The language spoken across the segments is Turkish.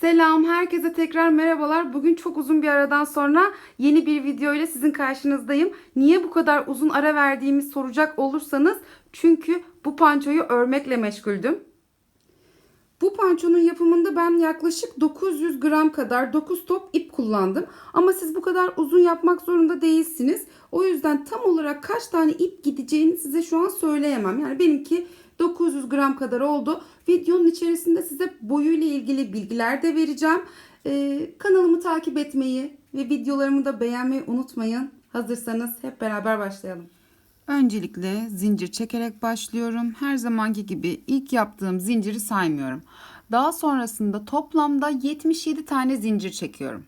Selam, herkese tekrar merhabalar. Bugün çok uzun bir aradan sonra yeni bir video ile sizin karşınızdayım. Niye bu kadar uzun ara verdiğimi soracak olursanız çünkü bu pançoyu örmekle meşguldüm. Bu pançonun yapımında ben yaklaşık 900 gram kadar 9 top ip kullandım. Ama siz bu kadar uzun yapmak zorunda değilsiniz. O yüzden tam olarak kaç tane ip gideceğini size şu an söyleyemem. Yani benimki 900 gram kadar oldu. Videonun içerisinde size boyuyla ilgili bilgiler de vereceğim. Ee, kanalımı takip etmeyi ve videolarımı da beğenmeyi unutmayın. Hazırsanız hep beraber başlayalım. Öncelikle zincir çekerek başlıyorum. Her zamanki gibi ilk yaptığım zinciri saymıyorum. Daha sonrasında toplamda 77 tane zincir çekiyorum.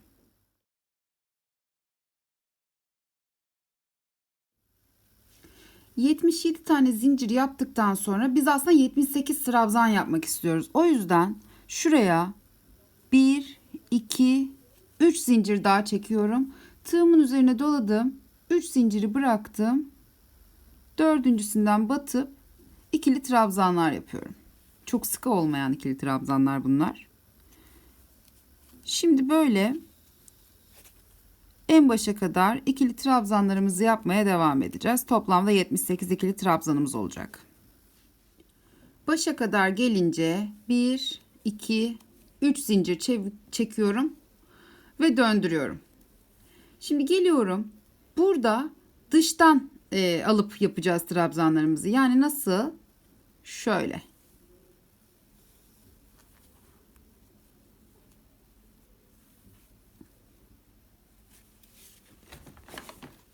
...77 tane zincir yaptıktan sonra biz aslında 78 trabzan yapmak istiyoruz. O yüzden şuraya 1, 2, 3 zincir daha çekiyorum. Tığımın üzerine doladım. 3 zinciri bıraktım dördüncüsünden batıp ikili trabzanlar yapıyorum. Çok sıkı olmayan ikili trabzanlar bunlar. Şimdi böyle en başa kadar ikili trabzanlarımızı yapmaya devam edeceğiz. Toplamda 78 ikili trabzanımız olacak. Başa kadar gelince 1, 2, 3 zincir çekiyorum ve döndürüyorum. Şimdi geliyorum. Burada dıştan e, alıp yapacağız trabzanlarımızı. Yani nasıl? Şöyle.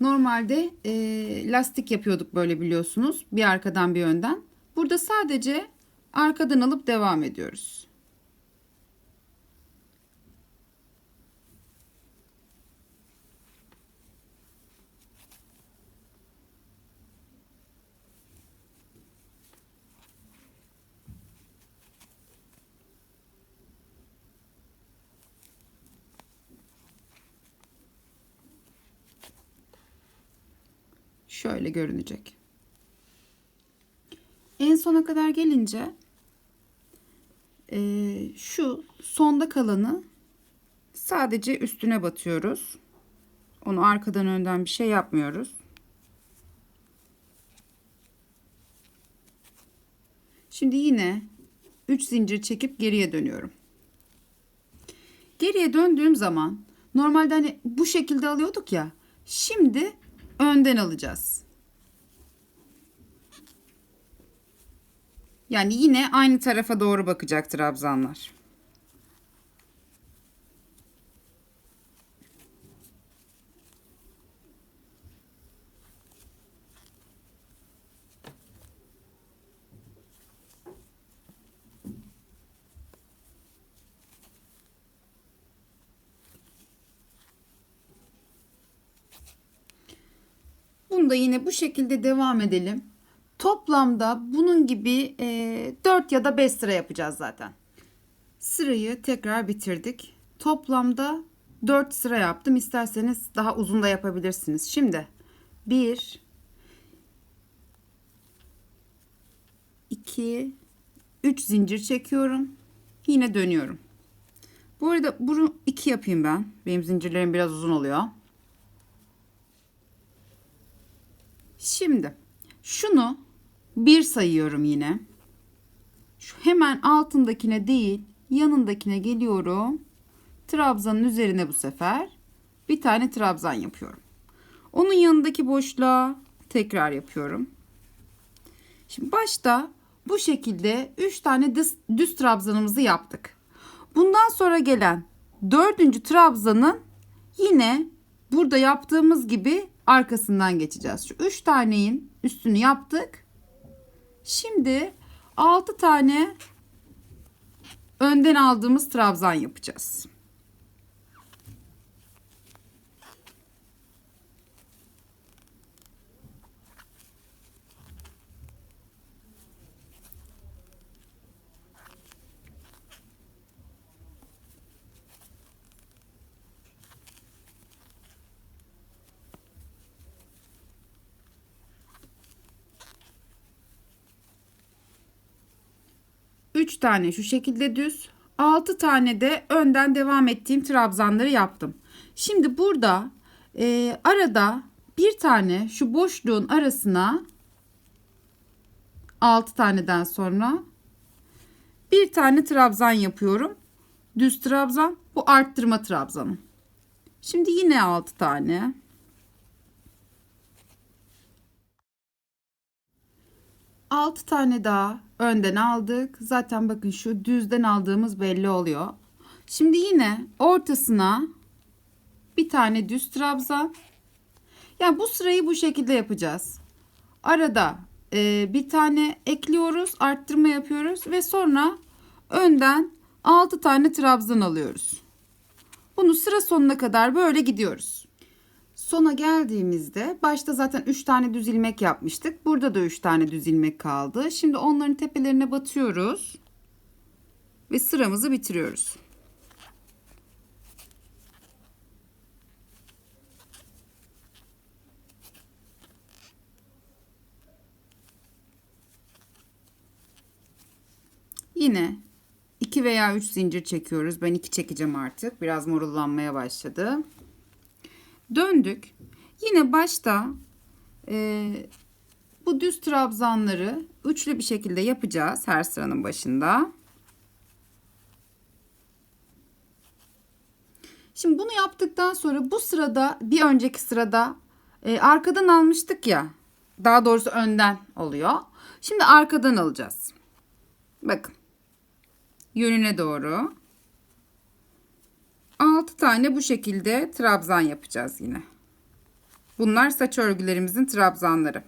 Normalde e, lastik yapıyorduk böyle biliyorsunuz. Bir arkadan bir önden. Burada sadece arkadan alıp devam ediyoruz. Şöyle görünecek. En sona kadar gelince e, şu sonda kalanı sadece üstüne batıyoruz. Onu arkadan önden bir şey yapmıyoruz. Şimdi yine 3 zincir çekip geriye dönüyorum. Geriye döndüğüm zaman normalde hani bu şekilde alıyorduk ya. Şimdi önden alacağız. Yani yine aynı tarafa doğru bakacak trabzanlar. Bunu da yine bu şekilde devam edelim. Toplamda bunun gibi e, 4 ya da 5 sıra yapacağız zaten. Sırayı tekrar bitirdik. Toplamda 4 sıra yaptım. İsterseniz daha uzun da yapabilirsiniz. Şimdi 1 2 3 zincir çekiyorum. Yine dönüyorum. Bu arada bunu 2 yapayım ben. Benim zincirlerim biraz uzun oluyor. Şimdi şunu bir sayıyorum yine. Şu hemen altındakine değil yanındakine geliyorum. Trabzanın üzerine bu sefer bir tane trabzan yapıyorum. Onun yanındaki boşluğa tekrar yapıyorum. Şimdi başta bu şekilde 3 tane düz, düz trabzanımızı yaptık. Bundan sonra gelen dördüncü trabzanın yine burada yaptığımız gibi arkasından geçeceğiz. Şu 3 taneyin üstünü yaptık. Şimdi 6 tane önden aldığımız trabzan yapacağız. Üç tane şu şekilde düz 6 tane de önden devam ettiğim trabzanları yaptım. Şimdi burada e, arada bir tane şu boşluğun arasına 6 taneden sonra bir tane trabzan yapıyorum. Düz trabzan. Bu arttırma trabzanı. Şimdi yine 6 tane. Altı tane daha önden aldık. Zaten bakın şu düzden aldığımız belli oluyor. Şimdi yine ortasına bir tane düz trabzan. Yani bu sırayı bu şekilde yapacağız. Arada e, bir tane ekliyoruz, arttırma yapıyoruz ve sonra önden 6 tane trabzan alıyoruz. Bunu sıra sonuna kadar böyle gidiyoruz. Sona geldiğimizde başta zaten 3 tane düz ilmek yapmıştık. Burada da 3 tane düz ilmek kaldı. Şimdi onların tepelerine batıyoruz. Ve sıramızı bitiriyoruz. Yine 2 veya 3 zincir çekiyoruz. Ben 2 çekeceğim artık. Biraz morullanmaya başladı. Döndük. Yine başta e, bu düz trabzanları üçlü bir şekilde yapacağız her sıranın başında. Şimdi bunu yaptıktan sonra bu sırada bir önceki sırada e, arkadan almıştık ya. Daha doğrusu önden oluyor. Şimdi arkadan alacağız. Bakın. Yönüne doğru. 6 tane bu şekilde trabzan yapacağız yine. Bunlar saç örgülerimizin trabzanları.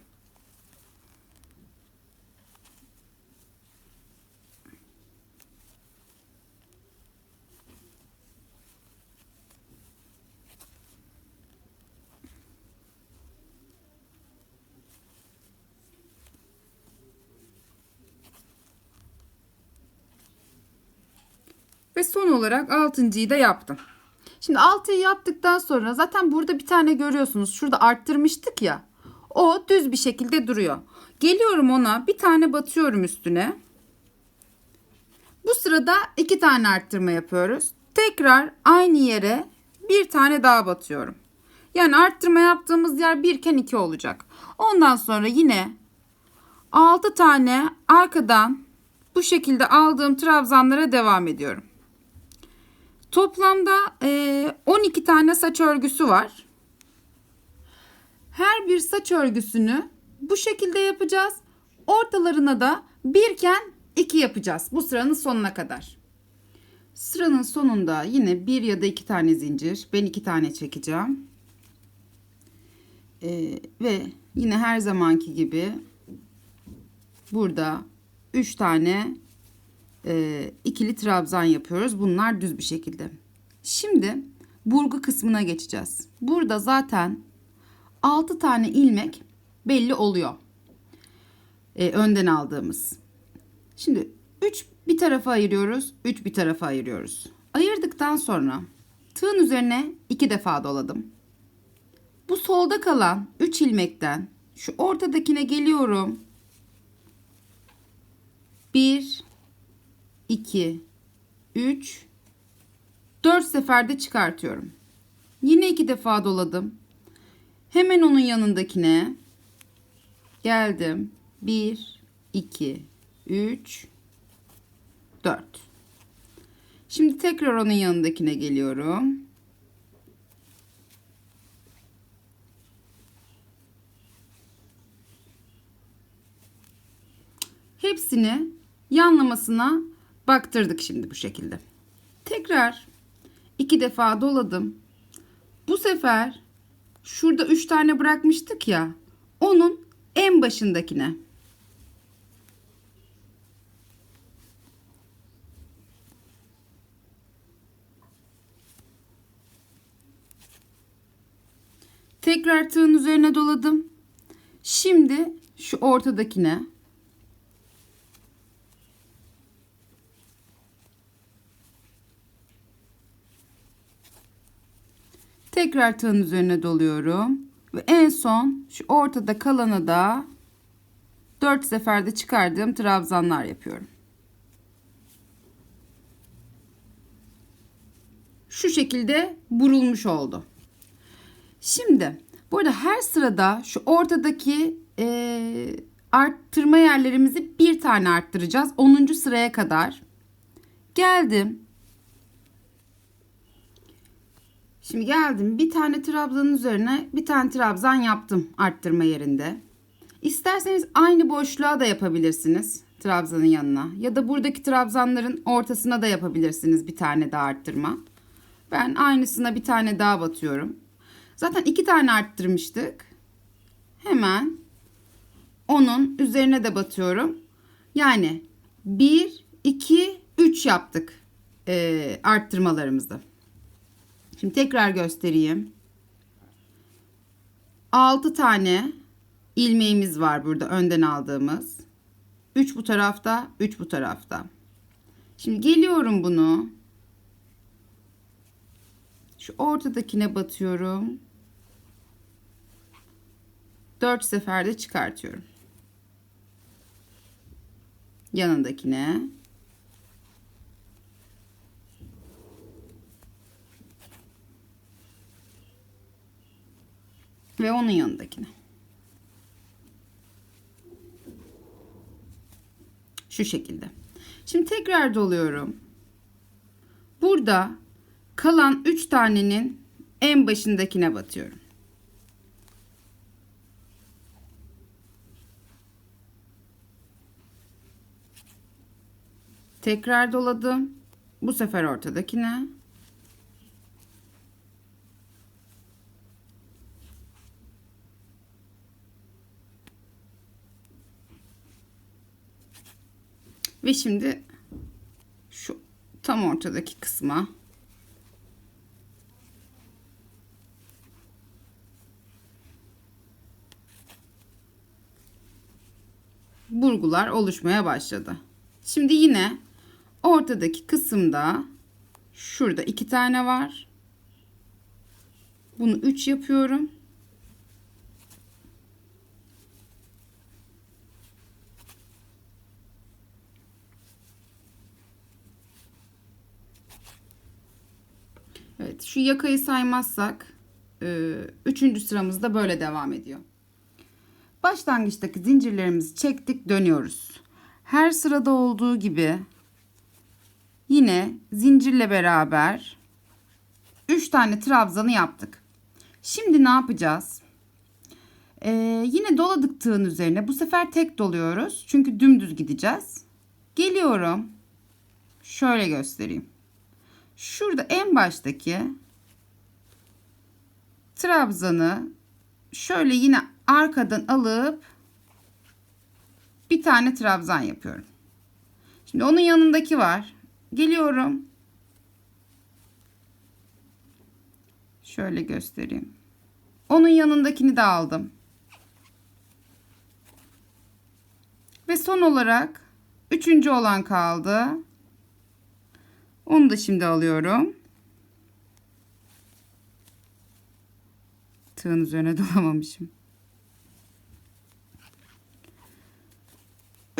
Son olarak altıncıyı da yaptım. Şimdi 6'yı yaptıktan sonra zaten burada bir tane görüyorsunuz. Şurada arttırmıştık ya. O düz bir şekilde duruyor. Geliyorum ona bir tane batıyorum üstüne. Bu sırada iki tane arttırma yapıyoruz. Tekrar aynı yere bir tane daha batıyorum. Yani arttırma yaptığımız yer birken iki olacak. Ondan sonra yine 6 tane arkadan bu şekilde aldığım trabzanlara devam ediyorum. Toplamda e, 12 tane saç örgüsü var. Her bir saç örgüsünü bu şekilde yapacağız. Ortalarına da birken iki yapacağız bu sıranın sonuna kadar. Sıranın sonunda yine bir ya da iki tane zincir. Ben iki tane çekeceğim. Ee, ve yine her zamanki gibi burada üç tane e, ikili trabzan yapıyoruz. Bunlar düz bir şekilde. Şimdi burgu kısmına geçeceğiz. Burada zaten 6 tane ilmek belli oluyor. E, önden aldığımız. Şimdi 3 bir tarafa ayırıyoruz. 3 bir tarafa ayırıyoruz. Ayırdıktan sonra tığın üzerine 2 defa doladım. Bu solda kalan 3 ilmekten şu ortadakine geliyorum. 1 2 3 4 seferde çıkartıyorum. Yine iki defa doladım. Hemen onun yanındakine geldim. 1 2 3 4 Şimdi tekrar onun yanındakine geliyorum. Hepsini yanlamasına baktırdık şimdi bu şekilde. Tekrar iki defa doladım. Bu sefer şurada üç tane bırakmıştık ya. Onun en başındakine. Tekrar tığın üzerine doladım. Şimdi şu ortadakine Tekrar tığın üzerine doluyorum. Ve en son şu ortada kalanı da 4 seferde çıkardığım trabzanlar yapıyorum. şu şekilde burulmuş oldu. Şimdi burada her sırada şu ortadaki e, arttırma yerlerimizi bir tane arttıracağız. 10. sıraya kadar. Geldim. Şimdi geldim. Bir tane trabzanın üzerine bir tane trabzan yaptım arttırma yerinde. İsterseniz aynı boşluğa da yapabilirsiniz trabzanın yanına. Ya da buradaki trabzanların ortasına da yapabilirsiniz bir tane daha arttırma. Ben aynısına bir tane daha batıyorum. Zaten iki tane arttırmıştık. Hemen onun üzerine de batıyorum. Yani 1, 2, 3 yaptık e, arttırmalarımızı. Şimdi tekrar göstereyim. 6 tane ilmeğimiz var burada önden aldığımız. 3 bu tarafta, 3 bu tarafta. Şimdi geliyorum bunu. Şu ortadakine batıyorum. 4 seferde çıkartıyorum. Yanındakine. Ve onun yanındakine. Şu şekilde. Şimdi tekrar doluyorum. Burada kalan 3 tanenin en başındakine batıyorum. Tekrar doladım. Bu sefer ortadakine. Ve şimdi şu tam ortadaki kısma burgular oluşmaya başladı. Şimdi yine ortadaki kısımda şurada iki tane var. Bunu 3 yapıyorum. Evet şu yakayı saymazsak e, üçüncü sıramızda böyle devam ediyor. Başlangıçtaki zincirlerimizi çektik dönüyoruz. Her sırada olduğu gibi yine zincirle beraber 3 tane trabzanı yaptık. Şimdi ne yapacağız? Ee, yine doladık tığın üzerine bu sefer tek doluyoruz. Çünkü dümdüz gideceğiz. Geliyorum. Şöyle göstereyim. Şurada en baştaki trabzanı şöyle yine arkadan alıp bir tane trabzan yapıyorum. Şimdi onun yanındaki var. Geliyorum. Şöyle göstereyim. Onun yanındakini de aldım. Ve son olarak üçüncü olan kaldı. Onu da şimdi alıyorum. Tığın üzerine dolamamışım.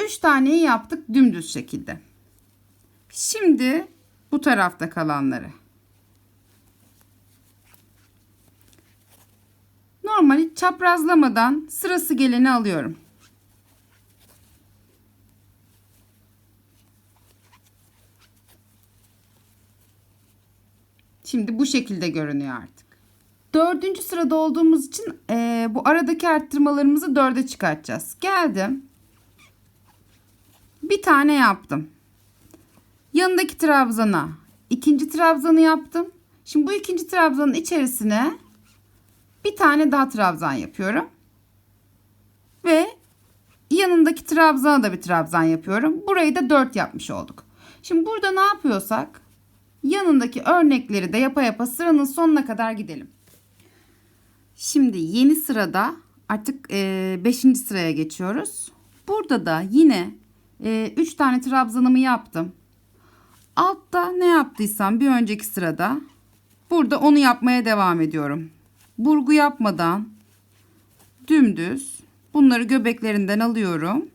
3 taneyi yaptık dümdüz şekilde. Şimdi bu tarafta kalanları. Normali çaprazlamadan sırası geleni alıyorum. Şimdi bu şekilde görünüyor artık. Dördüncü sırada olduğumuz için e, bu aradaki arttırmalarımızı dörde çıkartacağız. Geldim. Bir tane yaptım. Yanındaki trabzana ikinci trabzanı yaptım. Şimdi bu ikinci trabzanın içerisine bir tane daha trabzan yapıyorum. Ve yanındaki trabzana da bir trabzan yapıyorum. Burayı da 4 yapmış olduk. Şimdi burada ne yapıyorsak yanındaki örnekleri de yapa yapa sıranın sonuna kadar gidelim. Şimdi yeni sırada artık 5. E, sıraya geçiyoruz. Burada da yine 3 e, tane trabzanımı yaptım. Altta ne yaptıysam bir önceki sırada burada onu yapmaya devam ediyorum. Burgu yapmadan dümdüz bunları göbeklerinden alıyorum.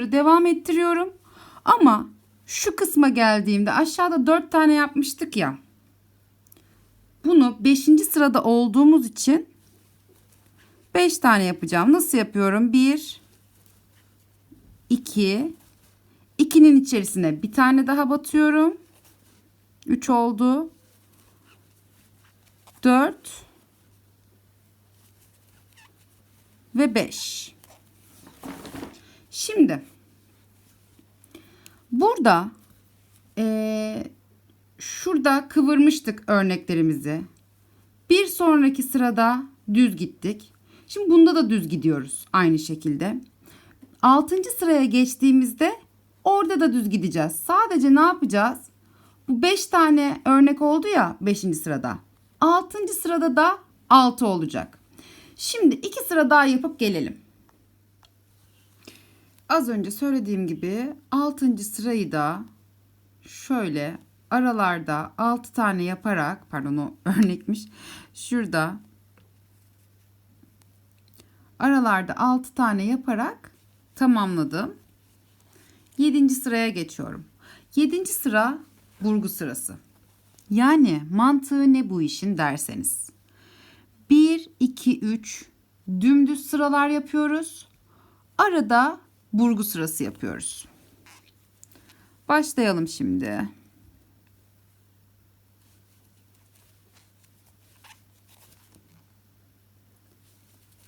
Bunları devam ettiriyorum. Ama şu kısma geldiğimde aşağıda 4 tane yapmıştık ya. Bunu 5. sırada olduğumuz için 5 tane yapacağım. Nasıl yapıyorum? 1 2 2'nin içerisine bir tane daha batıyorum. 3 oldu. 4 ve 5. Şimdi burada eee, şurada kıvırmıştık örneklerimizi. Bir sonraki sırada düz gittik. Şimdi bunda da düz gidiyoruz aynı şekilde. Altıncı sıraya geçtiğimizde orada da düz gideceğiz. Sadece ne yapacağız? Bu 5 tane örnek oldu ya 5. sırada. 6. sırada da 6 olacak. Şimdi 2 sıra daha yapıp gelelim. Az önce söylediğim gibi 6. sırayı da şöyle aralarda 6 tane yaparak pardon o örnekmiş. Şurada aralarda 6 tane yaparak tamamladım. 7. sıraya geçiyorum. 7. sıra burgu sırası. Yani mantığı ne bu işin derseniz. 1, 2, 3 dümdüz sıralar yapıyoruz. Arada burgu sırası yapıyoruz. Başlayalım şimdi.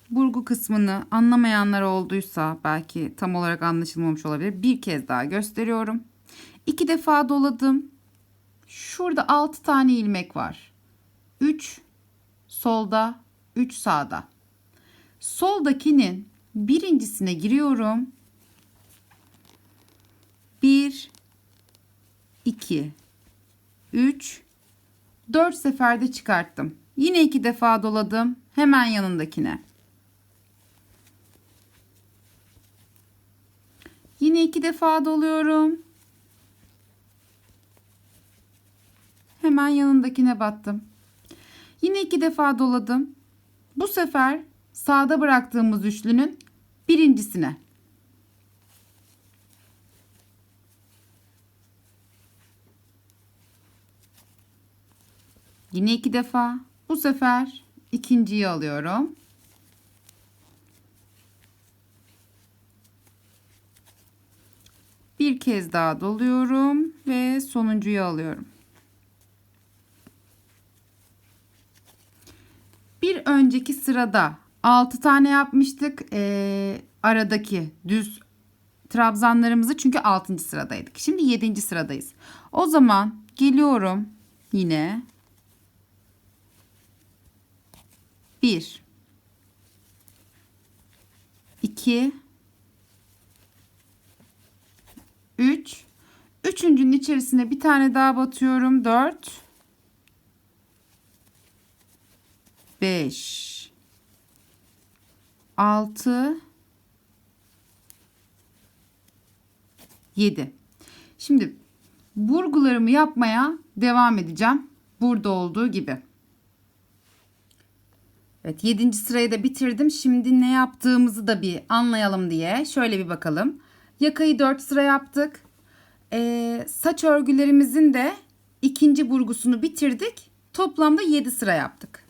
Burgu kısmını anlamayanlar olduysa belki tam olarak anlaşılmamış olabilir. Bir kez daha gösteriyorum. İki defa doladım. Şurada 6 tane ilmek var. 3 solda, 3 sağda. Soldakinin birincisine giriyorum. 1 2 3 4 seferde çıkarttım. Yine iki defa doladım. Hemen yanındakine. Yine iki defa doluyorum. Hemen yanındakine battım. Yine iki defa doladım. Bu sefer sağda bıraktığımız üçlünün birincisine. Yine iki defa. Bu sefer ikinciyi alıyorum. Bir kez daha doluyorum ve sonuncuyu alıyorum. Bir önceki sırada 6 tane yapmıştık. Ee, aradaki düz trabzanlarımızı çünkü 6. sıradaydık. Şimdi 7. sıradayız. O zaman geliyorum yine 1 2 3 Üçüncünün içerisine bir tane daha batıyorum. 4 5 6 7 Şimdi burgularımı yapmaya devam edeceğim. Burada olduğu gibi. Evet 7. sırayı da bitirdim. Şimdi ne yaptığımızı da bir anlayalım diye şöyle bir bakalım. Yakayı 4 sıra yaptık. Ee, saç örgülerimizin de ikinci burgusunu bitirdik. Toplamda 7 sıra yaptık.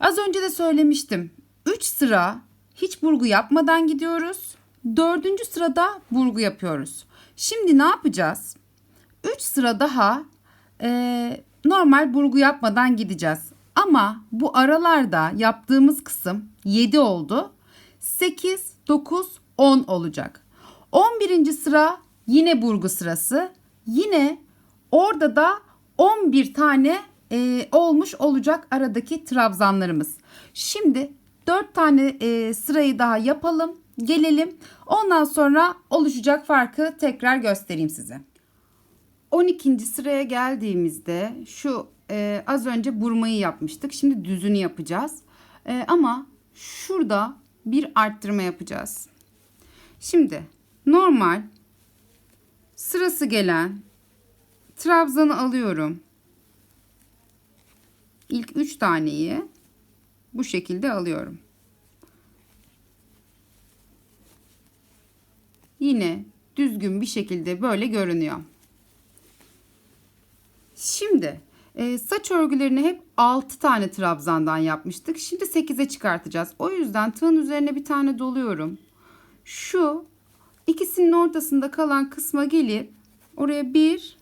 Az önce de söylemiştim. 3 sıra hiç burgu yapmadan gidiyoruz. 4. sırada burgu yapıyoruz. Şimdi ne yapacağız? 3 sıra daha e, normal burgu yapmadan gideceğiz. Ama bu aralarda yaptığımız kısım 7 oldu. 8, 9, 10 olacak. 11. sıra yine burgu sırası. Yine orada da 11 tane e, olmuş olacak aradaki trabzanlarımız. Şimdi 4 tane e, sırayı daha yapalım. Gelelim. Ondan sonra oluşacak farkı tekrar göstereyim size. 12. sıraya geldiğimizde şu e, az önce burmayı yapmıştık. Şimdi düzünü yapacağız. E, ama şurada bir arttırma yapacağız. Şimdi normal sırası gelen trabzanı alıyorum. İlk 3 taneyi bu şekilde alıyorum. yine düzgün bir şekilde böyle görünüyor. Şimdi e, saç örgülerini hep 6 tane trabzandan yapmıştık. Şimdi 8'e çıkartacağız. O yüzden tığın üzerine bir tane doluyorum. Şu ikisinin ortasında kalan kısma gelip oraya bir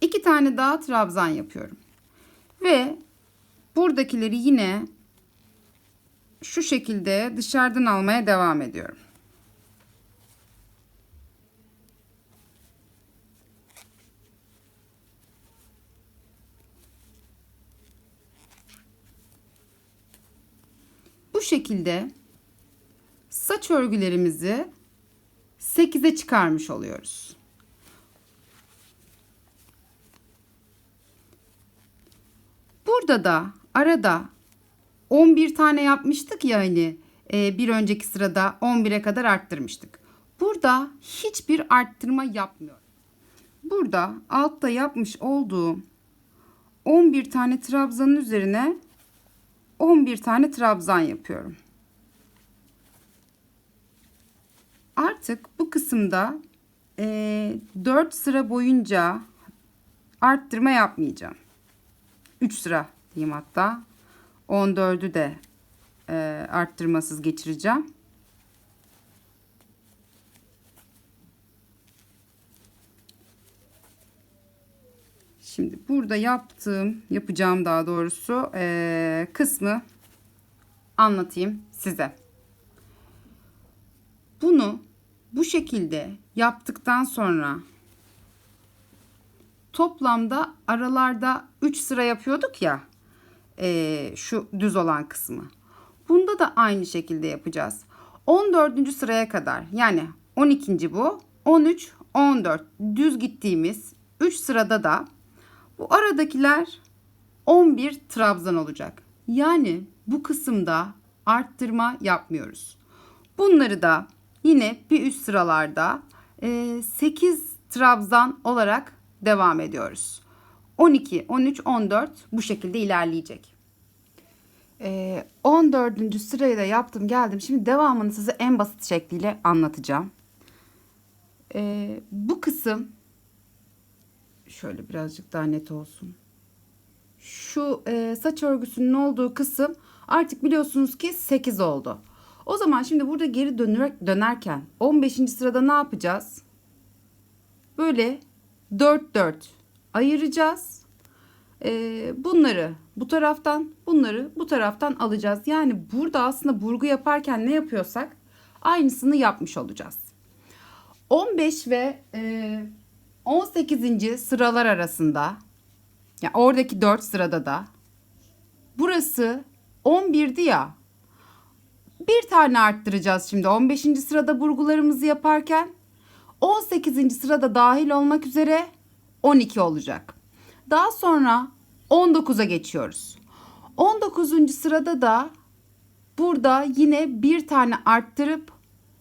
iki tane daha trabzan yapıyorum. Ve buradakileri yine şu şekilde dışarıdan almaya devam ediyorum. Bu şekilde saç örgülerimizi 8'e çıkarmış oluyoruz. Burada da arada 11 tane yapmıştık ya hani e, bir önceki sırada 11'e kadar arttırmıştık. Burada hiçbir arttırma yapmıyorum. Burada altta yapmış olduğum 11 tane trabzanın üzerine 11 tane trabzan yapıyorum. Artık bu kısımda e, 4 sıra boyunca arttırma yapmayacağım. 3 sıra diyeyim hatta. 14'ü de e, arttırmasız geçireceğim. Şimdi burada yaptığım, yapacağım daha doğrusu e, kısmı anlatayım size. Bunu bu şekilde yaptıktan sonra toplamda aralarda 3 sıra yapıyorduk ya e, şu düz olan kısmı. Bunda da aynı şekilde yapacağız. 14. sıraya kadar yani 12. bu 13 14 düz gittiğimiz 3 sırada da bu aradakiler 11 trabzan olacak. Yani bu kısımda arttırma yapmıyoruz. Bunları da yine bir üst sıralarda 8 trabzan olarak devam ediyoruz. 12, 13, 14 bu şekilde ilerleyecek. 14. sırayı da yaptım geldim. Şimdi devamını size en basit şekliyle anlatacağım. Bu kısım şöyle birazcık daha net olsun. Şu e, saç örgüsünün olduğu kısım artık biliyorsunuz ki 8 oldu. O zaman şimdi burada geri döner, dönerken 15. sırada ne yapacağız? Böyle 4 4 ayıracağız. E, bunları bu taraftan bunları bu taraftan alacağız. Yani burada aslında burgu yaparken ne yapıyorsak aynısını yapmış olacağız. 15 ve e, 18. sıralar arasında yani oradaki 4 sırada da burası 11'di ya. Bir tane arttıracağız şimdi 15. sırada burgularımızı yaparken 18. sırada dahil olmak üzere 12 olacak. Daha sonra 19'a geçiyoruz. 19. sırada da burada yine bir tane arttırıp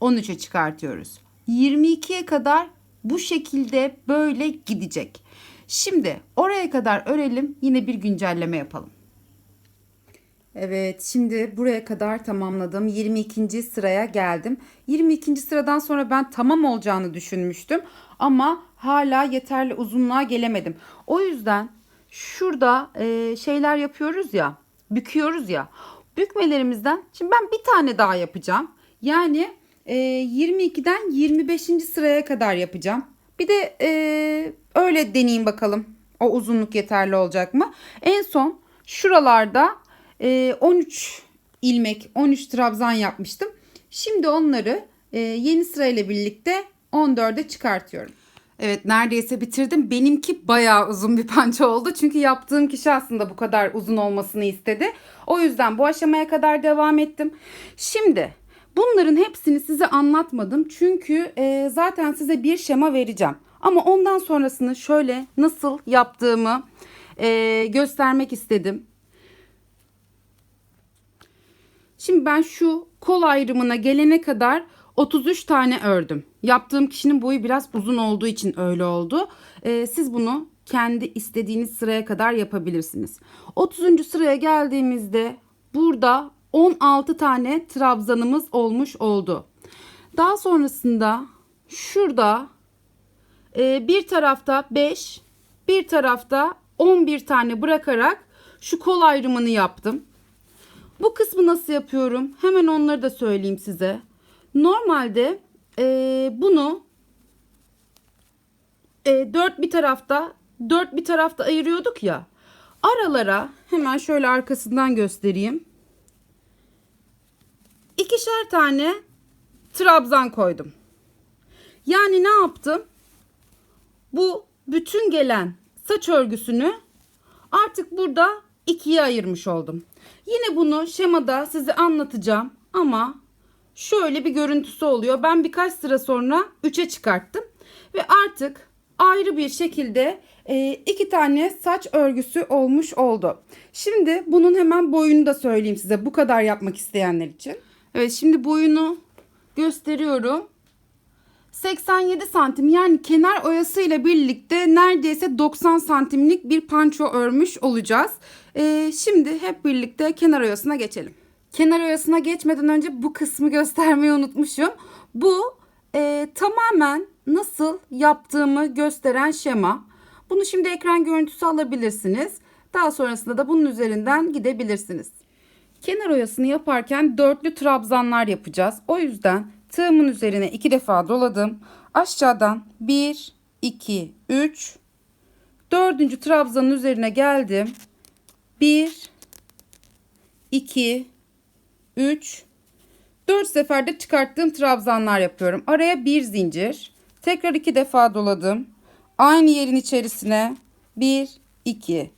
13'e çıkartıyoruz. 22'ye kadar bu şekilde böyle gidecek. Şimdi oraya kadar örelim yine bir güncelleme yapalım. Evet şimdi buraya kadar tamamladım. 22. sıraya geldim. 22. sıradan sonra ben tamam olacağını düşünmüştüm. Ama hala yeterli uzunluğa gelemedim. O yüzden şurada e, şeyler yapıyoruz ya. Büküyoruz ya. Bükmelerimizden şimdi ben bir tane daha yapacağım. Yani e, 22'den 25. sıraya kadar yapacağım. Bir de e, öyle deneyeyim bakalım. O uzunluk yeterli olacak mı? En son şuralarda e, 13 ilmek, 13 trabzan yapmıştım. Şimdi onları e, yeni sırayla birlikte 14'e çıkartıyorum. Evet neredeyse bitirdim. Benimki bayağı uzun bir pança oldu. Çünkü yaptığım kişi aslında bu kadar uzun olmasını istedi. O yüzden bu aşamaya kadar devam ettim. Şimdi bunların hepsini size anlatmadım. Çünkü e, zaten size bir şema vereceğim. Ama ondan sonrasını şöyle nasıl yaptığımı e, göstermek istedim. Şimdi ben şu kol ayrımına gelene kadar 33 tane ördüm. Yaptığım kişinin boyu biraz uzun olduğu için öyle oldu. Ee, siz bunu kendi istediğiniz sıraya kadar yapabilirsiniz. 30. sıraya geldiğimizde burada 16 tane trabzanımız olmuş oldu. Daha sonrasında şurada e, bir tarafta 5, bir tarafta 11 tane bırakarak şu kol ayrımını yaptım. Bu kısmı nasıl yapıyorum? Hemen onları da söyleyeyim size. Normalde e, bunu e, 4 bir tarafta 4 bir tarafta ayırıyorduk ya. Aralara hemen şöyle arkasından göstereyim. İkişer tane trabzan koydum. Yani ne yaptım? Bu bütün gelen saç örgüsünü artık burada ikiye ayırmış oldum. Yine bunu şemada size anlatacağım ama şöyle bir görüntüsü oluyor. Ben birkaç sıra sonra 3'e çıkarttım ve artık ayrı bir şekilde e, iki tane saç örgüsü olmuş oldu. Şimdi bunun hemen boyunu da söyleyeyim size bu kadar yapmak isteyenler için. Evet şimdi boyunu gösteriyorum. 87 santim yani kenar oyası ile birlikte neredeyse 90 santimlik bir panço örmüş olacağız. Ee, şimdi hep birlikte kenar oyasına geçelim. Kenar oyasına geçmeden önce bu kısmı göstermeyi unutmuşum. Bu e, tamamen nasıl yaptığımı gösteren şema. Bunu şimdi ekran görüntüsü alabilirsiniz. Daha sonrasında da bunun üzerinden gidebilirsiniz. Kenar oyasını yaparken dörtlü trabzanlar yapacağız. O yüzden tığımın üzerine iki defa doladım. Aşağıdan 1, 2, 3, dördüncü trabzanın üzerine geldim. 1, 2, 3, 4 seferde çıkarttığım trabzanlar yapıyorum. Araya bir zincir. Tekrar iki defa doladım. Aynı yerin içerisine 1, 2,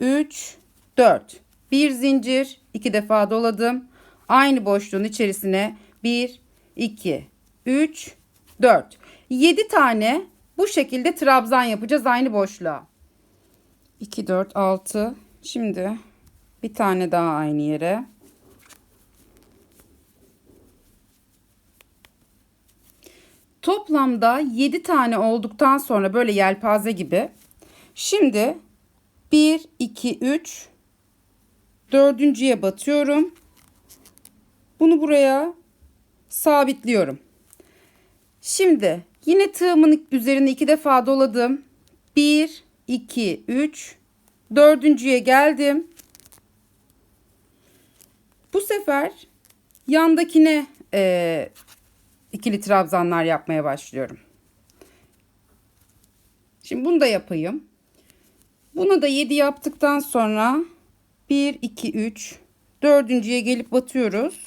3, 4. Bir zincir. iki defa doladım. Aynı boşluğun içerisine 1, 2, 3, 4. 7 tane bu şekilde trabzan yapacağız aynı boşluğa. 2, 4, 6. Şimdi bir tane daha aynı yere. Toplamda 7 tane olduktan sonra böyle yelpaze gibi. Şimdi 1, 2, 3, dördüncüye batıyorum. Bunu buraya sabitliyorum. Şimdi yine tığımın üzerine iki defa doladım. 1, 2, 3, dördüncüye geldim. Bu sefer yandakine e, ikili trabzanlar yapmaya başlıyorum. Şimdi bunu da yapayım. Bunu da 7 yaptıktan sonra 1, 2, 3, dördüncüye gelip batıyoruz.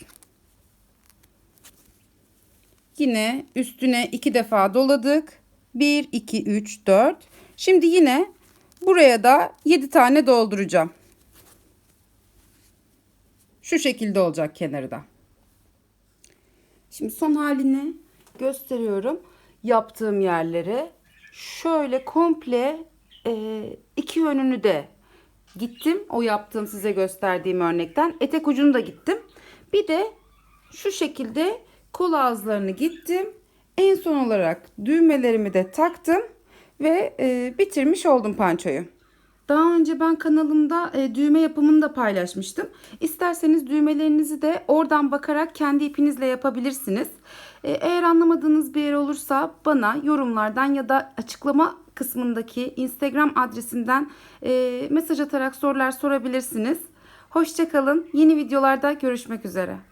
Yine üstüne iki defa doladık. 1, 2, 3, 4. Şimdi yine buraya da 7 tane dolduracağım. Şu şekilde olacak kenarı da. Şimdi son halini gösteriyorum. Yaptığım yerleri. Şöyle komple e, iki yönünü de gittim. O yaptığım size gösterdiğim örnekten. Etek ucunu da gittim. Bir de şu şekilde kol ağızlarını gittim. En son olarak düğmelerimi de taktım ve e, bitirmiş oldum pançoyu. Daha önce ben kanalımda e, düğme yapımını da paylaşmıştım. İsterseniz düğmelerinizi de oradan bakarak kendi ipinizle yapabilirsiniz. E, eğer anlamadığınız bir yer olursa bana yorumlardan ya da açıklama kısmındaki Instagram adresinden e, mesaj atarak sorular sorabilirsiniz. Hoşçakalın. Yeni videolarda görüşmek üzere.